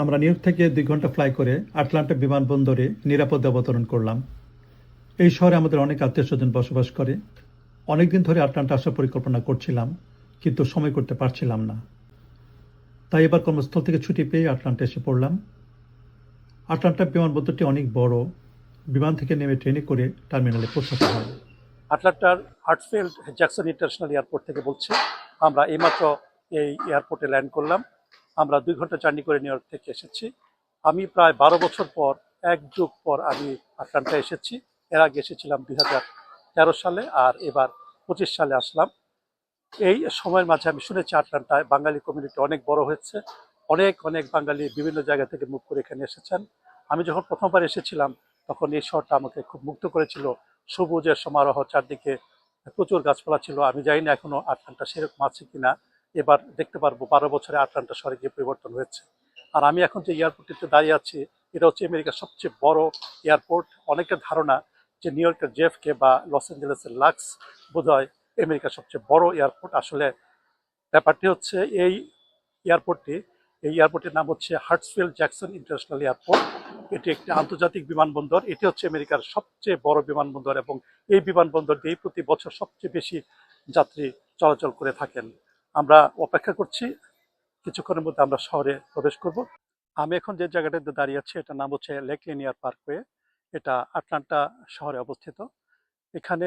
আমরা new York থেকে দুই ঘণ্টা ফ্লাই করে আটলান্টা বিমানবন্দরে নিরাপদে অবতরণ করলাম। এই শহরে আমাদের অনেক আত্মীয় স্বজন বসবাস করে। অনেকদিন ধরে আটলান্টা আসার পরিকল্পনা করছিলাম, কিন্তু সময় করতে পারছিলাম না। তাই এবার কর্মস্থল থেকে ছুটি পেয়ে আটলান্টা এসে পড়লাম। আটলান্টা বিমানবন্দরটি অনেক বড়। বিমান থেকে নেমে ট্রেনে করে টার্মিনালে পৌঁছাতে হয়। আটলান্টার হার্টফিল্ড, জ্যাকসন ইন্টারন্যাশনাল এয়ারপোর্ট থেকে বলছি। আমরা এইমাত্র এই এয়ারপোর্টে ল্যান্ড করলাম। আমরা দুই ঘণ্টা জার্নি করে নিউ ইয়র্ক থেকে এসেছি। আমি প্রায় বারো বছর পর, এক যুগ পর আমি আটলান্টা এসেছি। এর আগে এসেছিলাম দুই হাজার তেরো সালে আর এবার পঁচিশ সালে আসলাম। এই সময়ের মাঝে আমি শুনেছি আটলান্টায় বাঙালি কমিউনিটি অনেক বড় হয়েছে। অনেক অনেক বাঙালি বিভিন্ন জায়গা থেকে মুখ করে এখানে এসেছেন। আমি যখন প্রথমবার এসেছিলাম, তখন এই শহরটা আমাকে খুব মুগ্ধ করেছিল। সবুজের সমারোহ, চারদিকে প্রচুর গাছপালা ছিল। আমি জানি না এখনও আটলান্টা সেরকম আছে কিনা। এবার দেখতে পারব বারো বছরে আটলান্টা শহরে গিয়ে পরিবর্তন হয়েছে। আর আমি এখন যে এয়ারপোর্টটিতে দাঁড়িয়ে আছি, এটা হচ্ছে আমেরিকার সবচেয়ে বড় এয়ারপোর্ট। অনেকের ধারণা যে নিউ ইয়র্কের জেফকে বা লস অ্যাঞ্জেলেসের লাক্স বোধহয় আমেরিকার সবচেয়ে বড় এয়ারপোর্ট। আসলে ব্যাপারটি হচ্ছে এই এয়ারপোর্টটি, এই এয়ারপোর্টের নাম হচ্ছে হার্টসফিল্ড জ্যাকসন ইন্টারন্যাশনাল এয়ারপোর্ট। এটি একটি আন্তর্জাতিক বিমানবন্দর। এটি হচ্ছে আমেরিকার সবচেয়ে বড় বিমানবন্দর এবং এই বিমানবন্দর দিয়ে প্রতি বছর সবচেয়ে বেশি যাত্রী চলাচল করে থাকেন। আমরা অপেক্ষা করছি। কিছুক্ষণের মধ্যে আমরা শহরে প্রবেশ করব। আমি এখন যে জায়গাটাতে দাঁড়িয়ে আছি, এটার নাম হচ্ছে লেক লিনিয়ার পার্কওয়ে এটা আটলান্টা শহরে অবস্থিত। এখানে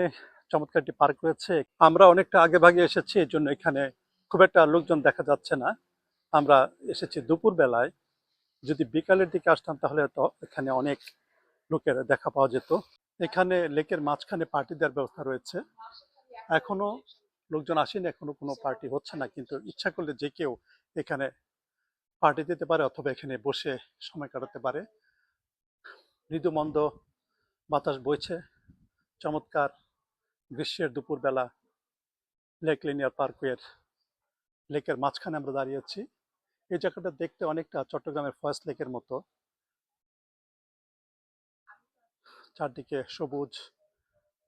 চমৎকার একটি পার্ক রয়েছে। আমরা অনেকটা আগে ভাগে এসেছি, এই জন্য এখানে খুব একটা লোকজন দেখা যাচ্ছে না। আমরা এসেছি দুপুর বেলায় যদি বিকালের দিকে আসতাম, তাহলে তো এখানে অনেক লোকের দেখা পাওয়া যেত। এখানে লেকের মাঝখানে পার্টি দেওয়ার ব্যবস্থা রয়েছে। এখনও লোকজন আসেনি, এখনও কোনো পার্টি হচ্ছে না, কিন্তু ইচ্ছা করলে যে কেউ এখানে পার্টি দিতে পারে অথবা এখানে বসে সময় কাটাতে পারে। মৃদুমন্দ বাতাস বইছে, চমৎকার গ্রীষ্মের দুপুরবেলা লেক লিনিয়ার পার্কওয়ের লেকের মাঝখানে আমরা দাঁড়িয়ে আছি। এই জায়গাটা দেখতে অনেকটা চট্টগ্রামের ফয়েস্ট লেকের মতো। চারদিকে সবুজ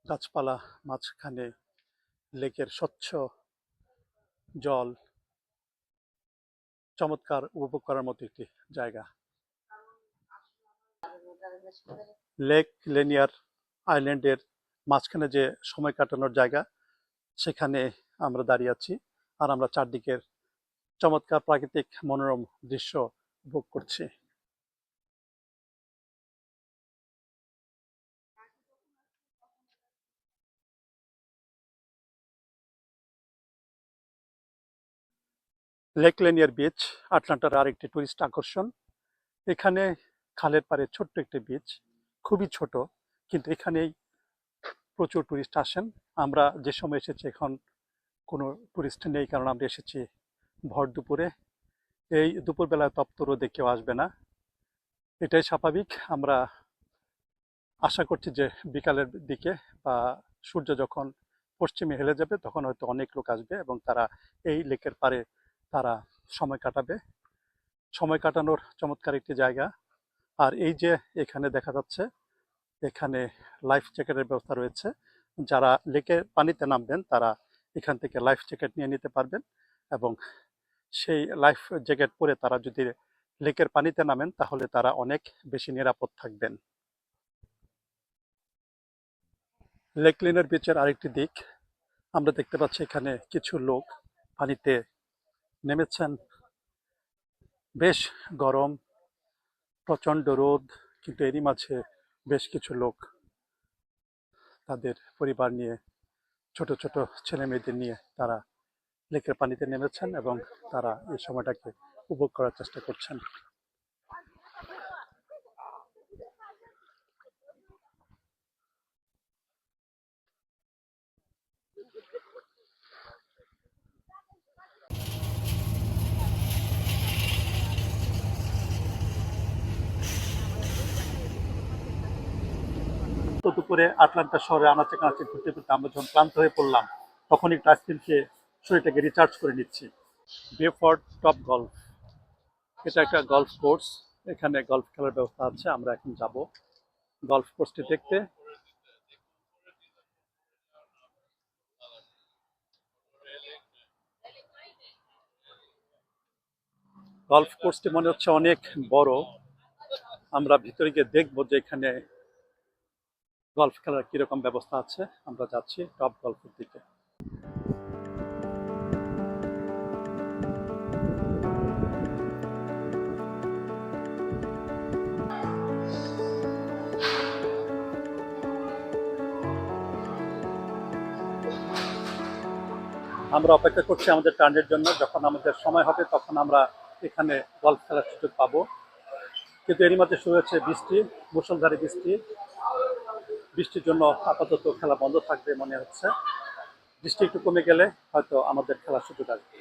গাছপালা মাঝখানে লেকের স্বচ্ছ জল চমৎকার উপভোগ করার মতো একটি জায়গা। লেক লেনিয়ার আইল্যান্ডের মাঝখানে যে সময় কাটানোর জায়গা, সেখানে আমরা দাঁড়িয়ে আছি আর আমরা চারদিকের চমৎকার প্রাকৃতিক মনোরম দৃশ্য উপভোগ করছি। লেক লেনিয়ার বিচ আটলান্টার আরেকটি টুরিস্ট আকর্ষণ। এখানে খালের পাড়ে ছোট্ট একটি বিচ খুবই ছোট, কিন্তু এখানেই প্রচুর টুরিস্ট আসেন। আমরা যে সময় এসেছি এখন কোনো টুরিস্ট নেই, কারণ আমরা এসেছি ভর দুপুরে। এই দুপুরবেলায় তপ্ত রোদে কেউ আসবে না। এটাই স্বাভাবিক। আমরা আশা করছি যে বিকালের দিকে বা সূর্য যখন পশ্চিমে হেলে যাবে, তখন হয়তো অনেক লোক আসবে এবং তারা এই লেকের পাড়ে তারা সময় কাটাবে। সময় কাটানোর চমৎকার একটি জায়গা। আর এই যে এখানে দেখা যাচ্ছে, এখানে লাইফ জ্যাকেটের ব্যবস্থা রয়েছে। যারা লেকের পানিতে নামবেন, তারা এখান থেকে লাইফ জ্যাকেট নিয়ে নিতে পারবেন এবং সেই লাইফ জ্যাকেট পরে তারা যদি লেকের পানিতে নামেন, তাহলে তারা অনেক বেশি নিরাপদ থাকবেন। লেক লিনের বিচের আরেকটি দিক, আমরা দেখতে পাচ্ছি এখানে কিছু লোক পানিতে নেমেছেন। বেশ গরম, প্রচণ্ড রোদ, কিন্তু এরই মাঝে বেশ কিছু লোক তাদের পরিবার নিয়ে, ছোট ছোট ছেলে মেয়েদের নিয়ে তারা লেকের পানিতে নেমেছেন এবং তারা এই সময়টাকে উপভোগ করার চেষ্টা করছেন। দুপুরে আটলান্টা শহরে আনাচে কানাচে ঘুরতে ঘুরতে আমরা যখন ক্লান্ত হয়ে পড়লাম তখন একটু আইসক্রিম খেয়ে শরীরটাকে রিচার্জ করে নিচ্ছি। বেফোর্ড টপ গল্ফ এটা একটা গল্ফ কোর্স এখানে গল্ফ খেলার ব্যবস্থা আছে, আমরা এখন যাব গলফ কোর্সটি দেখতে। গলফ কোর্সটি মনে হচ্ছে অনেক বড়। আমরা ভিতরে গিয়ে দেখব যে এখানে গলফ খেলার কীরকম ব্যবস্থা আছে? আমরা যাচ্ছি টপ গলফের দিকে। আমরা অপেক্ষা করছি আমাদের টার্নের জন্য। যখন আমাদের সময় হবে, তখন আমরা এখানে গল্ফ খেলার সুযোগ পাবো। কিন্তু এরই মধ্যে শুরু হয়েছে বৃষ্টি মুসলধারে বৃষ্টি। বৃষ্টির জন্য আপাতত খেলা বন্ধ থাকবে মনে হচ্ছে। বৃষ্টি একটু কমে গেলে হয়তো আমাদের খেলার সুযোগ আসবে।